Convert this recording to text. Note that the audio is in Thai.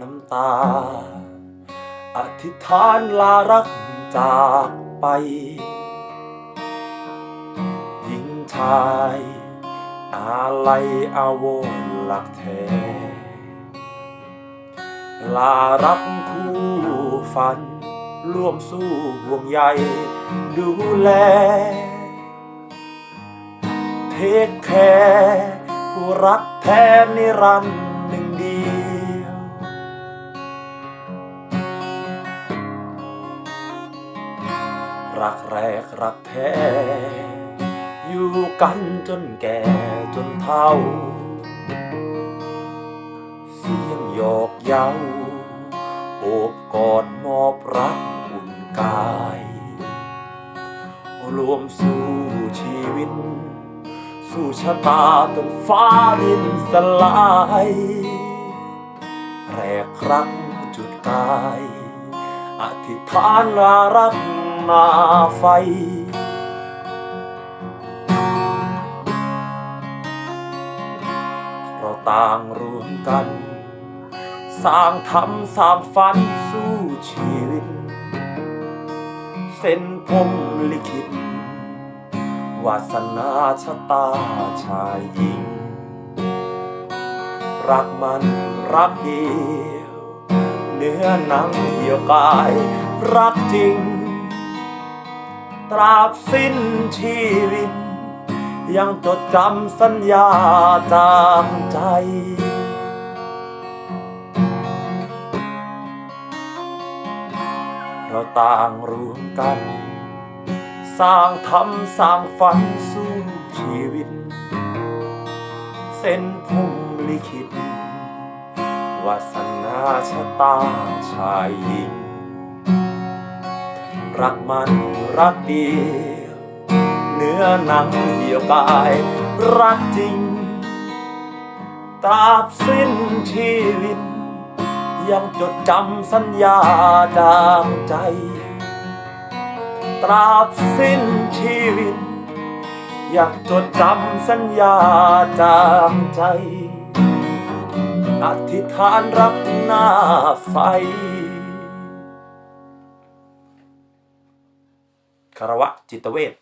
น้ำตา อธิษฐานลารักจากไป หญิงชาย อาลัยอาวรหลักแท้ลารักคู่ฝัน ร่วมสู้ห่วงใยดูแล เทคแคร์ผู้รักแท้นิรันดร์ รักแรกรักแท้ อยู่กันจนแก่จนเฒ่า เสียงหยอกเย้าโอบกอดมอบรักอุ่นกาย รวมสู้ชีวิต สู่ชะตาจนฟ้าดินสลายแรกครั้งจุดกาย อธิษฐานลารัก นาไฟ เราต่างรวมกัน สร้างทำสร้างฝันสู้ชีวิต เส้นผมลิขิตวาสนาชะตาชายหญิง รักมันรักเดียว เนื้อหนังเหี่ยวกาย รักจริง ตราบสิ้นชีวิต ยังจดจำสัญญาจางใจเราต่างรวมกัน สร้างทำสร้างฝันสู้ชีวิต เส้นพุ่มลิขิตวาสนาชะตาชายหญิง รักมันรักเดียวเนื้อหนังเดียวกาย รักจริงตราบสิ้นชีวิต ยังจดจำสัญญาจางใจ ตราบสิ้นชีวิตอยากจดจำสัญญาจางใจ อธิษฐานรักหน้าไฟ คารวะจิตเวช